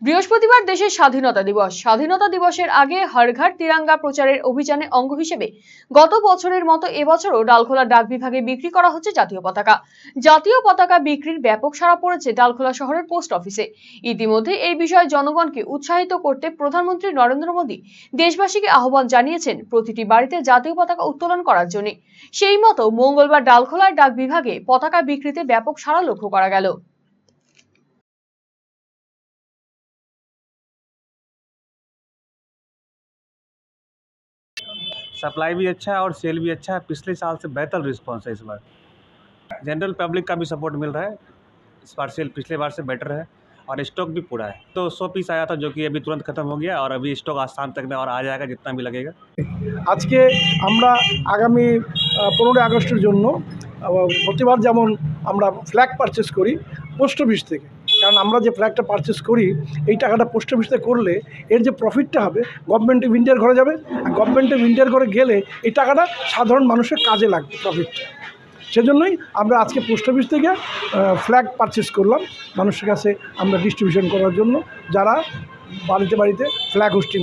বৃহস্পতিবার দেশের স্বাধীনতা দিবস। স্বাধীনতা দিবসের আগে হরঘর তিরাঙ্গা প্রচারের অভিযানে অঙ্গ হিসেবে গত বছরের মতো এবছরও ডালখোলা ডাক বিভাগে বিক্রি করা হচ্ছে জাতীয় পতাকা। জাতীয় পতাকা বিক্রির ব্যাপক সাড়া পড়েছে ডালখোলা শহরের পোস্ট অফিসে। ইতিমধ্যে এই বিষয়ে জনগণকে উৎসাহিত করতে প্রধানমন্ত্রী নরেন্দ্র মোদী দেশবাসীকে আহ্বান জানিয়েছেন প্রতিটি বাড়িতে জাতীয় পতাকা উত্তোলন করার জন্য। সেই মতো মঙ্গলবার ডালখোলার ডাক বিভাগে পতাকা বিক্রিতে ব্যাপক সাড়া লক্ষ্য করা গেল। सप्लाई भी अच्छा है और सेल भी अच्छा है पिछले साल से बेहतर रिस्पांस है इस बार जनरल पब्लिक का भी सपोर्ट मिल रहा है इस बार सेल पिछले बार से बेटर है और स्टॉक भी पूरा है तो सौ पीस आया था जो कि अभी तुरंत ख़त्म हो गया और अभी स्टॉक आज शाम तक में और आ जाएगा जितना भी लगेगा আজকে আমরা আগামী পনেরোই আগস্টের জন্য আহ, প্রতিবার যেমন আমরা ফ্ল্যাগ পারচেস করি পোস্ট অফিস থেকে কারণ আমরা যে ফ্ল্যাটটা পারচেস করি, এই টাকাটা পোস্ট অফিসে করলে এর যে প্রফিটটা হবে গভর্নমেন্ট অফ ইন্ডিয়ার ঘরে যাবে। আর গভর্নমেন্ট অফ ইন্ডিয়ার ঘরে গেলে এই টাকাটা সাধারণ মানুষের কাজে লাগবে প্রফিটটা সেজন্যই আমরা আজকে পোস্ট অফিস থেকে ফ্ল্যাগ পারচেস করলাম মানুষের কাছে আমরা ডিস্ট্রিবিউশন করার জন্য, যারা বাড়িতে বাড়িতে ফ্ল্যাগ হোস্টিং